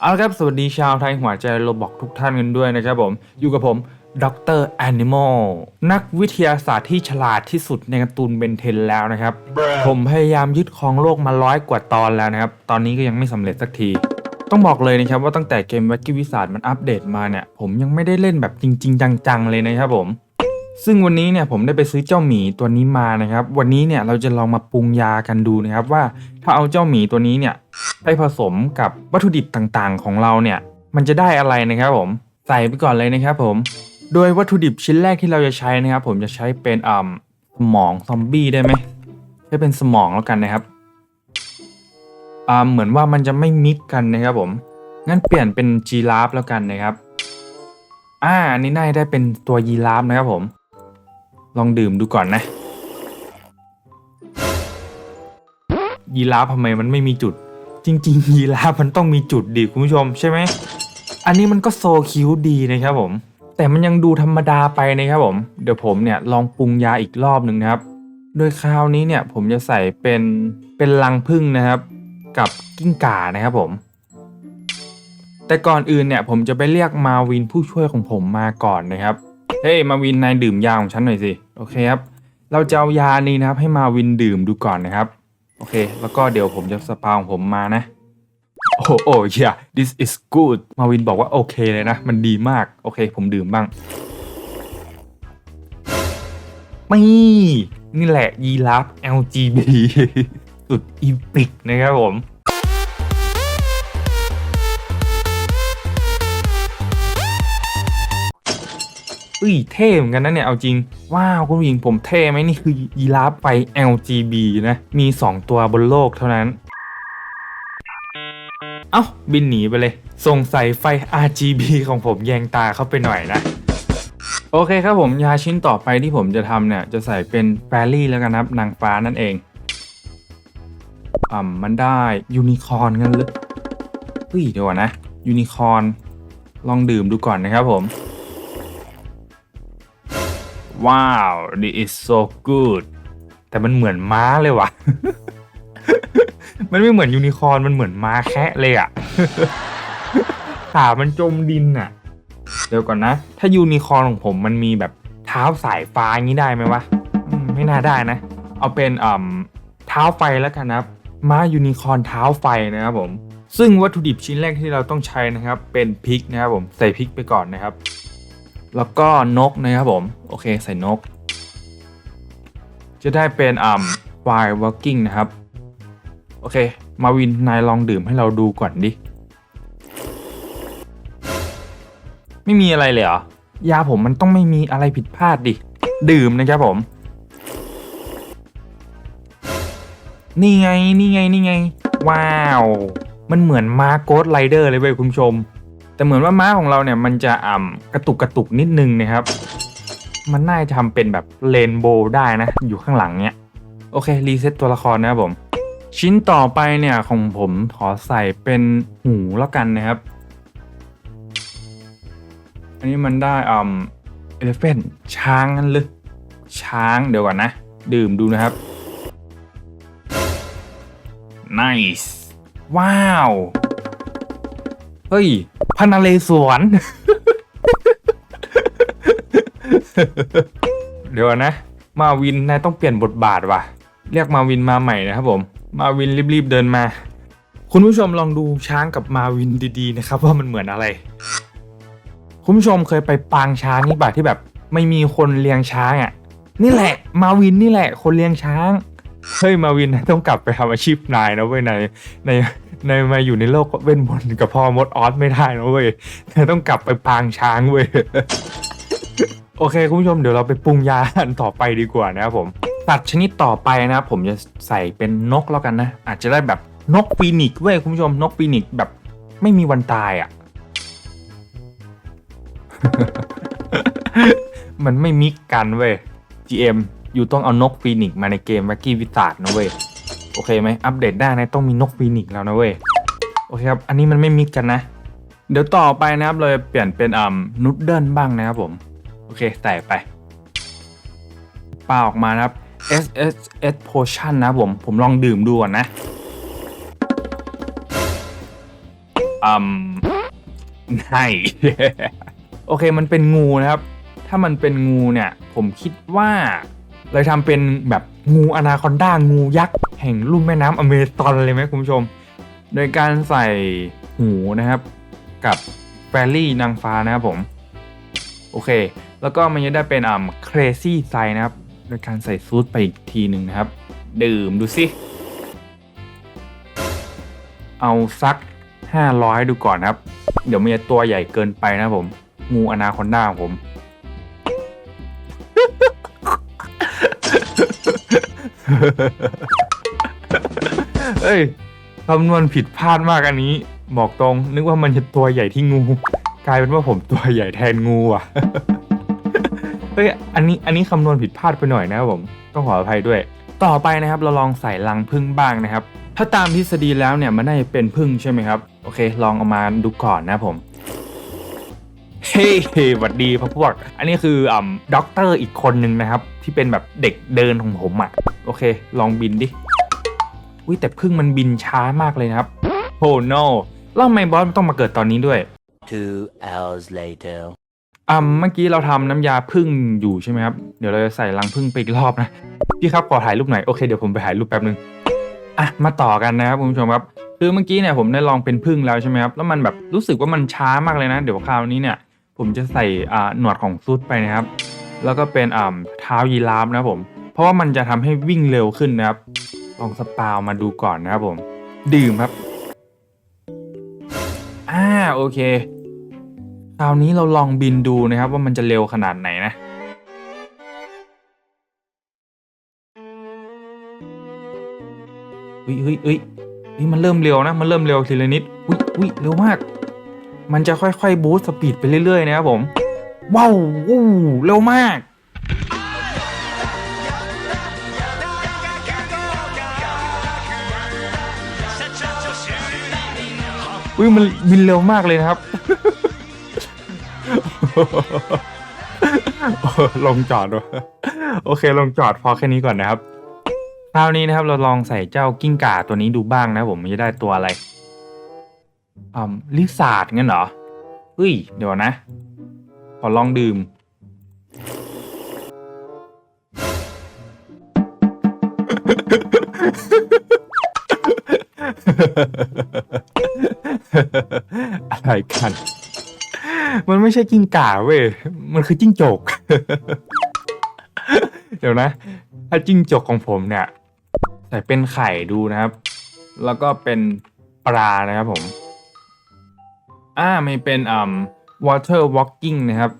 เอาละครับ สวัสดีชาวไทยหัวใจโรบอกทุกท่านกันด้วยนะครับผม อยู่กับผมดรแอนิมอลนักวิทยาศาสตร์ที่ฉลาดที่สุดในการ์ตูนเบนเทนแล้วนะครับ ผมพยายามยึดครองโลกมาร้อยกว่าตอนแล้วนะครับ ตอนนี้ก็ยังไม่สำเร็จสักที ต้องบอกเลยนะครับว่าตั้งแต่เกมวักิวิสาดมันอัปเดตมาเนี่ย ผมยังไม่ได้เล่นแบบจริง ๆ จัง ๆ เลยนะครับผม ซึ่งวันนี้เนี่ยผมได้ไปซื้อเจ้าหมีตัวนี้มานะครับ วันนี้เนี่ยเราจะลองมาปรุงยากันดูนะครับว่าถ้าเอาเจ้าหมีตัวนี้เนี่ยไปผสมกับวัตถุดิบต่างๆ ของเราเนี่ย มันจะได้อะไรนะครับผมใส่ไปก่อนเลยนะครับผม โดยวัตถุดิบชิ้นแรกที่เราจะใช้นะครับ ผมจะใช้เป็นอ่าสมองซอมบี้ได้ไหมใช้เป็นสมองแล้วกันนะครับอ่าเหมือนว่ามันจะไม่มิกกันนะครับผมงั้นเปลี่ยนเป็นจีราฟแล้วกันนะครับอ่าอันนี้น่าจะได้เป็นตัวยีราฟนะครับผม ลองดื่มดูก่อนนะ ยีราฟทำไมมันไม่มีจุด จริง ๆ ยีราฟมันต้องมีจุดดีคุณผู้ชมใช่ไหม อันนี้มันก็โซคิวดีนะครับผม แต่มันยังดูธรรมดาไปนะครับผม เดี๋ยวผมเนี่ยลองปรุงยาอีกรอบหนึ่งนะครับ โดยคราวนี้เนี่ยผมจะใส่เป็นเป็นรังผึ้งนะครับ กับกิ้งก่านะครับผมแต่ก่อนอื่นเนี่ยผมจะไปเรียกมาวินผู้ช่วยของผมมาก่อนนะครับ เฮ้ยมาวินนายดื่มยาของฉันหน่อยสิ โอเคครับ เราจะเอายานี้นะครับ ให้มาวินดื่มดูก่อนนะครับ โอเค แล้วก็เดี๋ยวผมจะสปาของผมมานะ โอ้โอ้ yeah this is good มาวินบอกว่าโอเคเลยนะ มันดีมาก โอเค ผมดื่มบ้าง ไม่ นี่แหละยีราฟ LGB สุดอีปิกนะครับผม อ้ยเท่เหมือนกันนะเนี่ยเอาจริง ว้าวคุณผู้หญิงผมเท่ไหมนี่คือยีราฟไฟ LGB นะมี 2 ตัวบนโลกเท่านั้น เอ้าบินหนีไปเลยส่งใส่ไฟ RGB ของผมแยงตาเข้าไปหน่อยนะโอเคครับผมยาชิ้นต่อไปที่ผมจะทำเนี่ย จะใส่เป็นแฟรี่แล้วกันนะครับนางฟ้านั่นเองอ่ามันได้ยูนิคอร์นกันเลยเฮ้ยเดี๋ยวนะยูนิคอร์นลองดื่มดูก่อนนะครับผม ว้าว this is so good แต่มันเหมือนม้าเลยว่ะ มันไม่เหมือนยูนิคอร์นมันเหมือนม้าแคะเลยอะ ขามันจมดินอะ เดี๋ยวก่อนนะ ถ้ายูนิคอร์นของผมมันมีแบบเท้าสายฟ้างนี้ได้ไหมวะมไม่น่าได้นะ เอาเป็นอ่เท้าไฟแล้วกันนะครับ ม้ายูนิคอร์นเท้าไฟนะครับผม ซึ่งวัตถุดิบชิ้นแรกที่เราต้องใช้นะครับ เป็นพริกนะครับผม ใส่พริกไปก่อนนะครับ แล้วก็นกนะครับผม โอเคใส่นก จะได้เป็นอ่า wild working นะครับ โอเค มาวินนายลองดื่มให้เราดูก่อนดิ ไม่มีอะไรเลยเหรอ ยาผมมันต้องไม่มีอะไรผิดพลาดดิ ดื่มนะครับผม นี่ไง นี่ไง นี่ไง ว้าว มันเหมือนมาโกดไรเดอร์เลยเว้ยคุณผู้ชม แต่เหมือนว่าม้าของเราเนี่ยมันจะอ่ำกระตุกกระตุกนิดนึงนะครับ มันน่าจะทำเป็นแบบเรนโบว์ได้นะ อยู่ข้างหลังเนี้ยโอเครีเซ็ตตัวละครนะครับผม ชิ้นต่อไปเนี่ยของผมขอใส่เป็นหูแล้วกันนะครับ อันนี้มันได้อ่าเอลเฟนช้างนั่นเลยช้างเดี๋ยวก่อนนะ ดื่มดูนะครับ nice ว้าว เฮ้ย พนเลสวนเดี๋ยวนะ มาวินนายต้องเปลี่ยนบทบาทว่ะ เรียกมาวินมาใหม่นะครับผม มาวินรีบๆเดินมา คุณผู้ชมลองดูช้างกับมาวินดีๆนะครับ ว่ามันเหมือนอะไร คุณผู้ชมเคยไปปางช้างนี่ป่ะที่แบบ ไม่มีคนเลี้ยงช้างอะ นี่แหละ มาวินนี่แหละ คนเลี้ยงช้าง เฮ้ยมาวินนายต้องกลับไปทำอาชีพนายนะเว้ยนายในในมาอยู่ในโลกเว้นบนกับพ่อมดออสไม่ได้นะเว้ยนายต้องกลับไปปางช้างเว้ย โอเคคุณผู้ชมเดี๋ยวเราไปปรุงยาอันต่อไปดีกว่านะครับผมสัตว์ชนิดต่อไปนะครับผมจะใส่เป็นนกแล้วกันนะ อาจจะได้แบบนกฟีนิกซ์เว้ยคุณผู้ชมนกฟีนิกซ์แบบไม่มีวันตายอะ มันไม่มิกกันเว้ย GM อยู่ต้องเอานกฟีนิกซ์มาในเกมวักกี้วิตาดนะเว้ย โอเคไหมอัปเดตได้นะต้องมีนกฟีนิกซ์แล้วนะเว้ยโอเคครับ อันนี้มันไม่มิกกันนะ เดี๋ยวต่อไปนะครับเราจะเปลี่ยนเป็นอ่านูดเดิลบ้างนะครับผม โอเคใส่ไปปาออกมานะครับ S S S Potion นะผม ผมลองดื่มดูก่อนนะอืมให้โอเคมันเป็นงูนะครับ ถ้ามันเป็นงูเนี่ย ผมคิดว่าเลยทำเป็นแบบงูอนาคอนดางูยักษ์ แห่งลุ่มแม่น้ำอเมซอนเลยไหมคุณผู้ชม โดยการใส่หูนะครับ กับแฟรี่นางฟ้านะครับผม โอเค แล้วก็มันจะได้เป็นอ่า crazy size นะครับ โดยการใส่ซูทไปอีกทีหนึ่งนะครับ ดื่มดูสิเอาสัก 500 ดูก่อนครับ เดี๋ยวมันจะตัวใหญ่เกินไปนะผม งูอนาคอนด้าของผม เอ้ยคำนวณผิดพลาดมากอันนี้ บอกตรง นึกว่ามันจะตัวใหญ่ที่งู กลายเป็นว่าผมตัวใหญ่แทนงูอะเฮ้ยอันนี้อันนี้คำนวณผิดพลาดไปหน่อยนะครับผมต้องขออภัยด้วย ต่อไปนะครับเราลองใส่รังพึ่งบ้างนะครับ ถ้าตามทฤษฎีแล้วเนี่ยมันน่าจะเป็นพึ่งใช่ไหมครับ โอเค ลองเอามาดูก่อนนะผมเฮ้ยหวัดดีพ่อพวก อันนี้คืออ่าด็อกเตอร์อีกคนนึงนะครับ ที่เป็นแบบเด็กเดินของผมอะ โอเค ลองบินดิ อุ้ยแต่พึ่งมันบินช้ามากเลยนะครับโอ้ no แล้วทำไมบอสมันต้องมาเกิดตอนนี้ด้วย Two hours later. อ่าเมื่อกี้เราทำน้ำยาพึ่งอยู่ใช่ไหมครับ เดี๋ยวเราจะใส่รังพึ่งไปอีกรอบนะ พี่ครับขอถ่ายรูปหน่อย โอเคเดี๋ยวผมไปถ่ายรูปแป๊บนึง อะ มาต่อกันนะครับคุณผู้ชมครับ คือเมื่อกี้เนี่ยผมได้ลองเป็นพึ่งแล้วใช่ไหมครับ แล้วมันแบบรู้สึกว่ามันช้ามากเลยนะ เดี๋ยวคราวนี้เนี่ย ผมจะใส่อ่าหนวดของซุดไปนะครับ แล้วก็เป็นอ่าเท้ายีราฟนะครับผม เพราะว่ามันจะทำให้วิ่งเร็วขึ้นนะครับ ลองสปาวมาดูก่อนนะครับผม ดื่มครับ อ่าโอเค คราวนี้เราลองบินดูนะครับ ว่ามันจะเร็วขนาดไหนนะเฮ้ยเฮ้ยเฮ้ยเฮ้ยมันเริ่มเร็วนะ มันเริ่มเร็วทีละนิด อุ้ยอุ้ยเร็วมาก มันจะค่อยๆบูสต์สปีดไปเรื่อยๆนะครับผม ว้าววู้เร็วมาก อุ้ยมันบินเร็วมากเลยนะครับโอ้ลงจอดวะโอเค ลงจอดพอแค่นี้ก่อนนะครับคราวนี้นะครับเราลองใส่เจ้ากิ้งก่าตัวนี้ดูบ้างนะครับผมมันจะได้ตัวอะไรอ่าลิซาร์ดงั้นเหรอเฮ้ย เดี๋ยวนะ ขอลองดื่ม อะไรกัน มันไม่ใช่กิ้งก่าเว้ย มันคือจิ้งจก เดี๋ยวนะ ถ้าจิ้งจกของผมเนี่ยใส่เป็นไข่ดูนะครับ แล้วก็เป็นปลานะครับผม อ่าไม่เป็นอ่า water walking นะครับ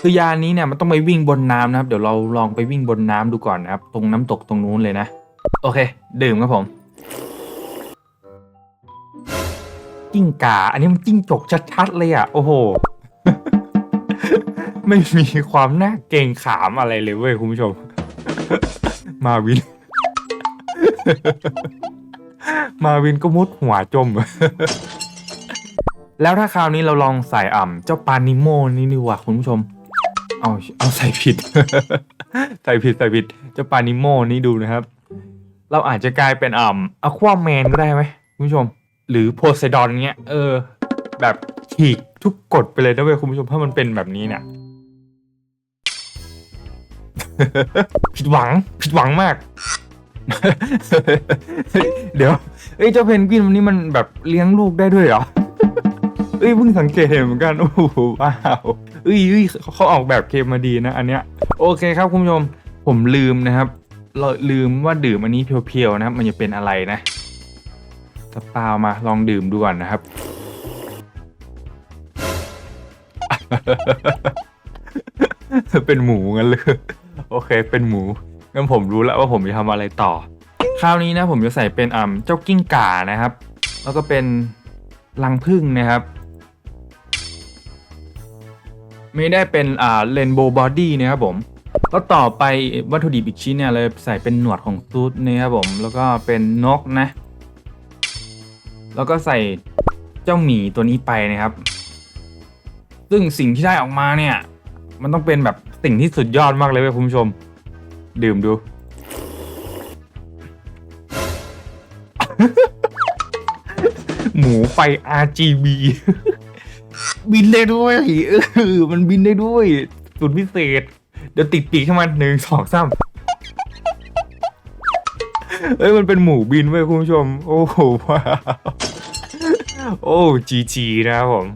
คือยานี้เนี่ยมันต้องไปวิ่งบนน้ำนะครับ เดี๋ยวเราลองไปวิ่งบนน้ำดูก่อนนะครับ ตรงน้ำตกตรงนู้นเลยนะ โอเค ดื่มครับผม กิ้งก่า อันนี้มันจิ้งจกชัดๆเลยอะ โอ้โห ไม่มีความน่าเกรงขามอะไรเลยเว้ยคุณผู้ชม มาวิน มาวินก็มุดหัวจม แล้วถ้าคราวนี้เราลองใส่อ่ำเจ้าปานิโมนี่ดีกว่าคุณผู้ชม เอาเอาใส่ผิด ใส่ผิดใส่ผิดเจ้าปานิโมนี่ดูนะครับ เราอาจจะกลายเป็นอ่ำอควาแมนก็ได้ไหมคุณผู้ชม หรือโพไซดอนเงี้ย เออ แบบฉีกทุกกฎไปเลยนะเว้ยคุณผู้ชมถ้ามันเป็นแบบนี้เนี่ย ผิดหวัง ผิดหวังมาก เดี๋ยว เอ้ยเจ้าเพนกวินวันนี้มันแบบเลี้ยงลูกได้ด้วยเหรอ เอ้ยเพิ่งสังเกตเห็นเหมือนกัน โอ้โหว้าวเอ้ยเอ้ยเขาเขาออกแบบเกมมาดีนะ อันเนี้ย โอเคครับคุณผู้ชม ผมลืมนะครับ เราลืมว่าดื่มอันนี้เพียวๆนะครับ มันจะเป็นอะไรนะ สปาวมาลองดื่มดูก่อนนะครับ เป็นหมูงั้นเลยโอเค เป็นหมูงั้นผมรู้แล้วว่าผมจะทำอะไรต่อ คราวนี้นะผมจะใส่เป็นอ่าเจ้ากิ้งก่านะครับ แล้วก็เป็นรังผึ้งนะครับ ไม่ได้เป็นอ่าเรนโบว์บอดี้นะครับผมก็ต่อไปวัตถุดิบอีกชิ้นเนี่ยเลยใส่เป็นหนวดของซูดนี่ครับผมแล้วก็เป็นนกนะ แล้วก็ใส่เจ้าหมีตัวนี้ไปนะครับ ซึ่งสิ่งที่ได้ออกมาเนี่ย มันต้องเป็นแบบสิ่งที่สุดยอดมากเลยเว้ยคุณผู้ชม ดื่มดู หมูไฟ RGB บินได้ด้วยเออมันบินได้ด้วย สุดพิเศษ เดี๋ยวติดปีกให้มันหนึ่งสองสามเอ้ยมันเป็นหมูบินเว้ยคุณผู้ชม โอ้โหว้าว โอ้จีจีนะครับผม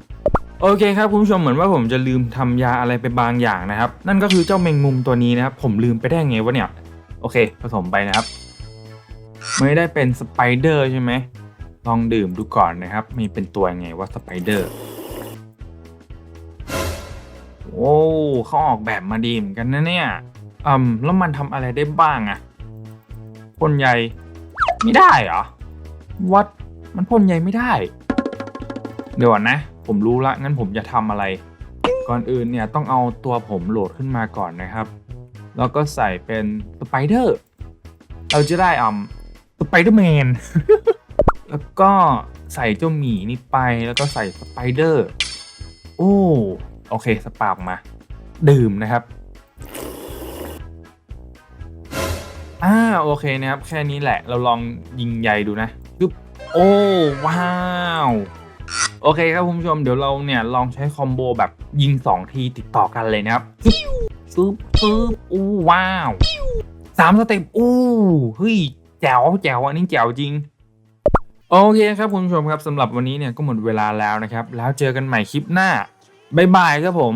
โอเคครับคุณผู้ชมเหมือนว่าผมจะลืมทำยาอะไรไปบางอย่างนะครับ นั่นก็คือเจ้าแมงมุมตัวนี้นะครับ ผมลืมไปได้ไงวะเนี่ย โอเค ผสมไปนะครับ ไม่ได้เป็นสไปเดอร์ใช่ไหมลองดื่มดูก่อนนะครับ มีเป็นตัวไงว่าสไปเดอร์โอ้เขาออกแบบมาดีเหมือนกันนะเนี่ยอืมแล้วมันทำอะไรได้บ้างอะพ่นใยไม่ได้เหรอวัดมันพ่นใยไม่ได้ ดี๋ยวก่อนนะ ผมรู้ละงั้นผมจะทำอะไร ก่อนอื่นเนี่ยต้องเอาตัวผมโหลดขึ้นมาก่อนนะครับ แล้วก็ใส่เป็นสไปเดอร์เราจะได้อ่ำสไปเดอร์แมนแล้วก็ใส่เจ้าหมีนี่ไปแล้วก็ใส่สไปเดอร์โอ้โอเคสปาออกมา ดื่มนะครับอ่าโอเคนะครับ แค่นี้แหละเราลองยิงใยดูนะปึ๊บโอ้ว้าว โอเคครับคุณผู้ชมเดี๋ยวเราเนี่ยลองใช้คอมโบแบบยิง 2 ทีติดต่อกันเลยนะครับปึ๊บปึ๊บอู้ว้าวสามสเต็ปอู้เฮ้ยแจ๋วแจ๋วอันนี้แจ๋วจริงโอเคครับคุณผู้ชมครับสำหรับวันนี้เนี่ยก็หมดเวลาแล้วนะครับ แล้วเจอกันใหม่คลิปหน้าบ๊ายบายครับผม